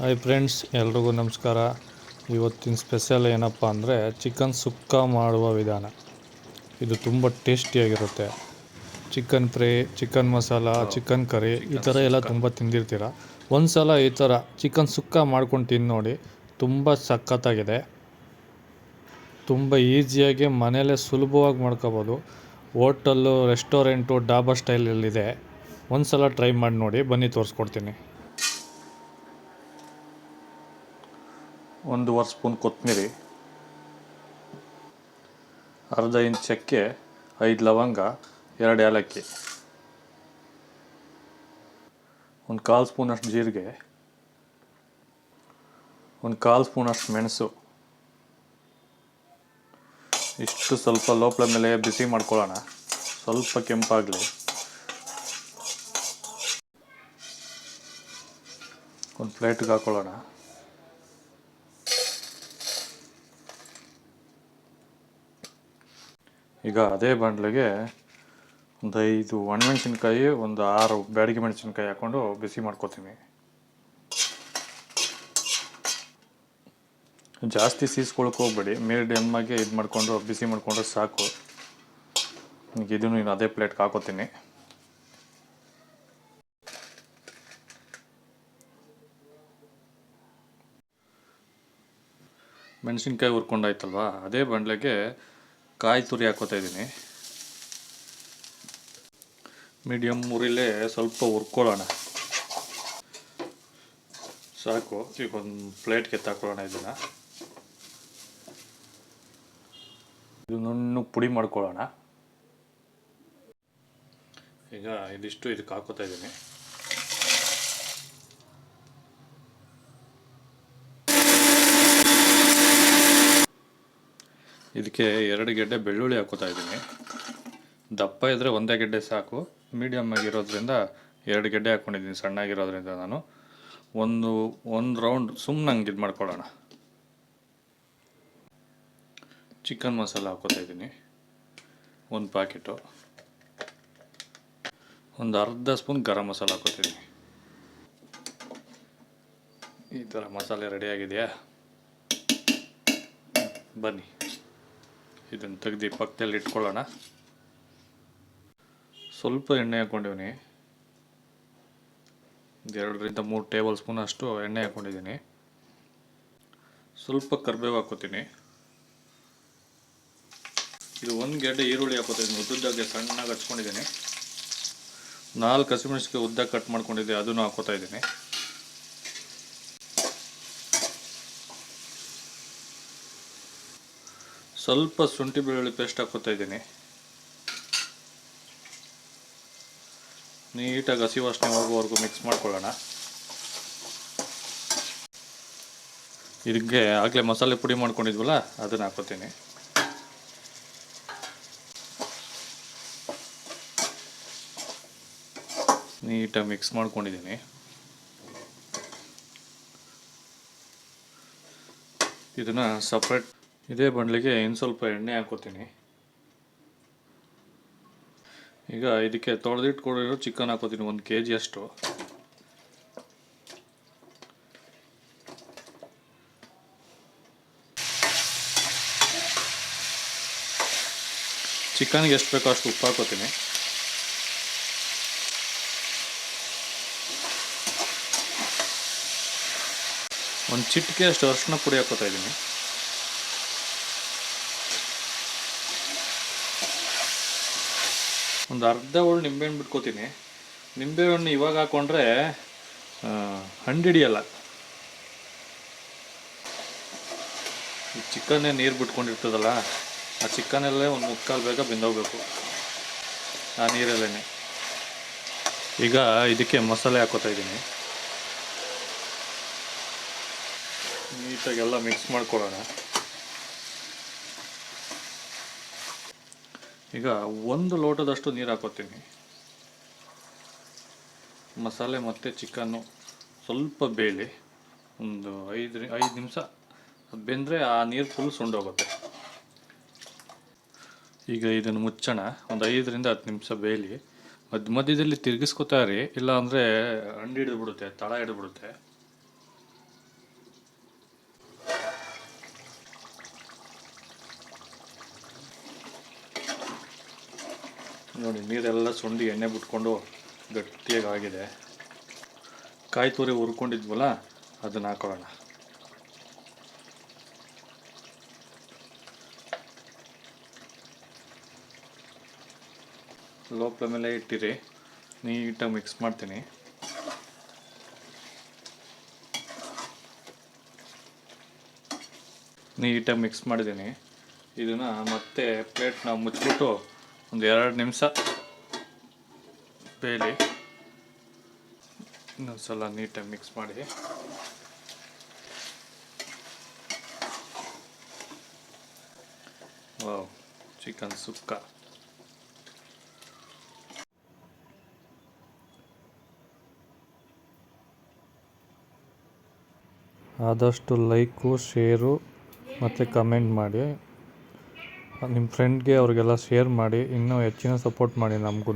Hi friends ಎಲ್ರಿಗೂ ನಮಸ್ಕಾರ. ಇವತ್ತಿನ ಸ್ಪೆಷಲ್ ಏನಪ್ಪ ಅಂದರೆ ಚಿಕನ್ ಸುಕ್ಕ ಮಾಡುವ ವಿಧಾನ. ಇದು ತುಂಬ ಟೇಸ್ಟಿಯಾಗಿರುತ್ತೆ chicken fry chicken masala chicken curry ಈ ಥರ ಎಲ್ಲ ತುಂಬ ತಿಂದಿರ್ತೀರ. ಒಂದು ಸಲ ಈ ಥರ ಚಿಕನ್ ಸುಕ್ಕ ಮಾಡ್ಕೊಂಡು ತಿಂದು ನೋಡಿ ತುಂಬ ಸಖತ್ತಾಗಿದೆ. ತುಂಬ ಈಸಿಯಾಗಿ ಮನೆಯಲ್ಲೇ ಸುಲಭವಾಗಿ ಮಾಡ್ಕೋಬೋದು. ಹೋಟಲ್ಲು ರೆಸ್ಟೋರೆಂಟು ಡಾಬಾ ಸ್ಟೈಲಲ್ಲಿದೆ ಒಂದು ಸಲ ಟ್ರೈ ಮಾಡಿ ನೋಡಿ, ಬನ್ನಿ ತೋರಿಸ್ಕೊಡ್ತೀನಿ. ಒಂದೂವರೆ ಸ್ಪೂನ್ ಕೊತ್ತಂಬರಿ, ಅರ್ಧ ಇಂಚ್ ಚಕ್ಕೆ, ಐದು ಲವಂಗ, ಎರಡು ಏಲಕ್ಕಿ, ಒಂದು ಕಾಲು ಸ್ಪೂನಷ್ಟು ಜೀರಿಗೆ, ಒಂದು ಕಾಲು ಸ್ಪೂನಷ್ಟು ಮೆಣಸು. ಇಷ್ಟು ಸ್ವಲ್ಪ ಲೋಪಲ ಮೇಲೆ ಬಿಸಿ ಮಾಡ್ಕೊಳ್ಳೋಣ. ಸ್ವಲ್ಪ ಕೆಂಪಾಗಲಿ. ಒಂದು ಪ್ಲೇಟ್ಗೆ ಹಾಕೊಳ್ಳೋಣ. ಈಗ ಅದೇ ಬಾಣಲೆಗೆ ಒಂದು ಐದು ಒಣಮೆಣಸಿನ್ಕಾಯಿ, ಒಂದು ಆರು ಬ್ಯಾಡಿಗೆ ಮೆಣಸಿನ್ಕಾಯಿ ಹಾಕ್ಕೊಂಡು ಬಿಸಿ ಮಾಡ್ಕೊತೀನಿ. ಜಾಸ್ತಿ ಸೀಸ್ಕೊಳಕ್ಕೆ ಹೋಗ್ಬೇಡಿ. ಮೀಡಿಯಮ್ ಆಗಿ ಇದು ಮಾಡಿಕೊಂಡು, ಬಿಸಿ ಮಾಡಿಕೊಂಡ್ರೆ ಸಾಕು. ಈಗ ಇದನ್ನು ಇನ್ನು ಅದೇ ಪ್ಲೇಟ್ಗೆ ಹಾಕೋತೀನಿ. ಮೆಣಸಿನ್ಕಾಯಿ ಹುರ್ಕೊಂಡಾಯ್ತಲ್ವಾ ಅದೇ ಬಂಡ್ಲೆಗೆ ಕಾಯಿ ತುರಿ ಹಾಕೋತಾ ಇದ್ದೀನಿ. ಮೀಡಿಯಮ್ ಉರಿಲೇ ಸ್ವಲ್ಪ ಹುರ್ಕೊಳ್ಳೋಣ. ಸಾಕು, ಈಗ ಒಂದು ಪ್ಲೇಟ್ಗೆ ತಗೊಳ್ಳೋಣ ಇದನ್ನು. ಇದು ನುಣ್ಣು ಪುಡಿ ಮಾಡ್ಕೊಳ್ಳೋಣ. ಈಗ ಇದಿಷ್ಟು ಇದಕ್ಕೆ ಹಾಕೋತಾ ಇದ್ದೀನಿ. ಇದಕ್ಕೆ ಎರಡು ಗೆಡ್ಡೆ ಬೆಳ್ಳುಳ್ಳಿ ಹಾಕೋತಾ ಇದ್ದೀನಿ. ದಪ್ಪ ಇದ್ದರೆ ಒಂದೇ ಗೆಡ್ಡೆ ಸಾಕು. ಮೀಡಿಯಮ್ ಆಗಿರೋದ್ರಿಂದ ಎರಡು ಗೆಡ್ಡೆ ಹಾಕ್ಕೊಂಡಿದ್ದೀನಿ ಸಣ್ಣಾಗಿರೋದ್ರಿಂದ ನಾನು. ಒಂದು ಒಂದು ರೌಂಡ್ ಸುಮ್ಮನೆ ಹಂಗೆ ಇದು ಮಾಡ್ಕೊಳ್ಳೋಣ. ಚಿಕನ್ ಮಸಾಲ ಹಾಕೋತಾ ಇದ್ದೀನಿ. ಒಂದು ಪ್ಯಾಕೆಟು ಒಂದು ಅರ್ಧ ಸ್ಪೂನ್ ಗರಂ ಮಸಾಲ ಹಾಕೋತಿದ್ದೀನಿ ಈ ಥರ ಮಸಾಲೆ ರೆಡಿಯಾಗಿದೆಯಾ ಬನ್ನಿ. ಇದನ್ನು ತೆಗ್ದು ಪಕ್ಕದಲ್ಲಿ ಇಟ್ಕೊಳ್ಳೋಣ. ಸ್ವಲ್ಪ ಎಣ್ಣೆ ಹಾಕ್ಕೊಂಡಿವ್ನಿ ಎರಡರಿಂದ ಮೂರು ಟೇಬಲ್ ಸ್ಪೂನ್ ಅಷ್ಟು ಎಣ್ಣೆ ಹಾಕ್ಕೊಂಡಿದ್ದೀನಿ. ಸ್ವಲ್ಪ ಕರ್ಬೇವು ಹಾಕೋತೀನಿ ಇದು ಒಂದು ಗೆಡ್ಡೆ ಈರುಳ್ಳಿ ಹಾಕೋತೀನಿ ಉದ್ದುದ್ದಾಗೆ ಸಣ್ಣಗೆ ಹಚ್ಕೊಂಡಿದ್ದೀನಿ. ನಾಲ್ಕು ಹಸಿಮೆಣಸಿಗೆ ಉದ್ದ ಕಟ್ ಮಾಡ್ಕೊಂಡಿದ್ದೆ, ಅದನ್ನು ಹಾಕೋತಾ ಇದ್ದೀನಿ. ಸ್ವಲ್ಪ ಶುಂಠಿ ಬೆಳ್ಳುಳ್ಳಿ ಪೇಸ್ಟ್ ಹಾಕೋತಾ ಇದ್ದೀನಿ. ನೀಟಾಗಿ ಹಸಿ ವಾಸನೆ ಹೋಗುವವರೆಗೂ ಮಿಕ್ಸ್ ಮಾಡ್ಕೊಳ್ಳೋಣ. ಇದಕ್ಕೆ ಆಗಲೇ ಮಸಾಲೆ ಪುಡಿ ಮಾಡ್ಕೊಂಡಿದ್ವಲ್ಲ, ಅದನ್ನು ಹಾಕೋತೀನಿ ನೀಟಾಗಿ ಮಿಕ್ಸ್ ಮಾಡ್ಕೊಂಡಿದ್ದೀನಿ. ಇದನ್ನು ಸಪ್ರೇಟ್ ಇದೇ ಬಂಡ್ಲಿಗೆ ಇನ್ನು ಸ್ವಲ್ಪ ಎಣ್ಣೆ ಹಾಕೋತೀನಿ. ಈಗ ಇದಕ್ಕೆ ತೊಳೆದಿಟ್ಕೊಂಡಿರೋ ಚಿಕನ್ ಹಾಕೋತೀನಿ, ಒಂದು ಕೆ ಜಿ ಅಷ್ಟು. ಚಿಕನ್ಗೆ ಎಷ್ಟು ಬೇಕೋ ಅಷ್ಟು ಉಪ್ಪು ಹಾಕೋತೀನಿ. ಒಂದು ಚಿಟಿಕೆ ಅಷ್ಟು ಅರ್ಶಿನ ಪುಡಿ ಹಾಕೋತಾ ಇದ್ದೀನಿ. ಒಂದು ಅರ್ಧ ಹೋಳು ನಿಂಬೆಹಣ್ಣು ಬಿಟ್ಕೋತೀನಿ. ನಿಂಬೆಹಣ್ಣು ಇವಾಗ ಹಾಕೊಂಡ್ರೆ ಹಂಡಿಡಿಯಲ್ಲ. ಈ ಚಿಕನ್ನೇ ನೀರು ಬಿಟ್ಕೊಂಡಿರ್ತದಲ್ಲ, ಆ ಚಿಕನಲ್ಲೇ ಒಂದು ಮುಕ್ಕಾಲು ಬೇಗ ಬೆಂದೋಗ್ಬೇಕು, ಆ ನೀರಲ್ಲೇ ಈಗ ಇದಕ್ಕೆ ಮಸಾಲೆ ಹಾಕೋತಾ ಇದ್ದೀನಿ. ನೀಟಾಗೆಲ್ಲ ಮಿಕ್ಸ್ ಮಾಡ್ಕೊಳ್ಳೋಣ. ಈಗ ಒಂದು ಲೋಟದಷ್ಟು ನೀರು ಹಾಕೋತೀನಿ. ಮಸಾಲೆ ಮತ್ತು ಚಿಕನ್ನು ಸ್ವಲ್ಪ ಬೇಳೆ, ಒಂದು ಐದು ಐದು ನಿಮಿಷ ಬೆಂದರೆ ಆ ನೀರು ಫುಲ್ ಸುಂಡೋಗುತ್ತೆ. ಈಗ ಇದನ್ನು ಮುಚ್ಚೋಣ. ಒಂದು ಐದರಿಂದ ಹತ್ತು ನಿಮಿಷ ಬೇಯಲಿ. ಮಧ್ಯ ಮಧ್ಯದಲ್ಲಿ ತಿರುಗಿಸ್ಕೊತಾ ಇರಿ. ಇಲ್ಲ ಅಂದರೆ ಹಂಡು ಹಿಡಿದು ಬಿಡುತ್ತೆ, ತಳ ಹಿಡಿದ್ಬಿಡುತ್ತೆ ನೋಡಿ, ನೀರೆಲ್ಲ ಸುಂಡಿ ಎಣ್ಣೆ ಬಿಟ್ಕೊಂಡು ಗಟ್ಟಿಯಾಗಿ ಆಗಿದೆ ಕಾಯಿ ತುರಿ ಹುರ್ಕೊಂಡಿದ್ವಲ್ಲ, ಅದನ್ನ ಹಾಕೊಳ್ಳೋಣ. ಲೋ ಫ್ಲೇಮಲ್ಲೇ ಇಟ್ಟಿರಿ ನೀಟಾಗಿ ಮಿಕ್ಸ್ ಮಾಡ್ತೀನಿ. ನೀಟಾಗಿ ಮಿಕ್ಸ್ ಮಾಡಿದ್ದೀನಿ. ಇದನ್ನು ಮತ್ತೆ ಪ್ಲೇಟ್ನ ಮುಚ್ಚಿಬಿಟ್ಟು ಒಂದು ಎರಡು ನಿಮಿಷ. ಬೇಲಿ ಇನ್ನೊಂದು ಸಲ ನೀಟಾಗಿ ಮಿಕ್ಸ್ ಮಾಡಿ. Wow, chicken sukka. ಆದಷ್ಟು ಲೈಕು ಶೇರು ಮತ್ತು ಕಮೆಂಟ್ ಮಾಡಿ. ನಿಮ್ಮ ಫ್ರೆಂಡ್ಗೆ ಅವ್ರಿಗೆಲ್ಲ ಶೇರ್ ಮಾಡಿ ಇನ್ನೂ ಹೆಚ್ಚಿನ ಸಪೋರ್ಟ್ ಮಾಡಿ ನಮಗೂ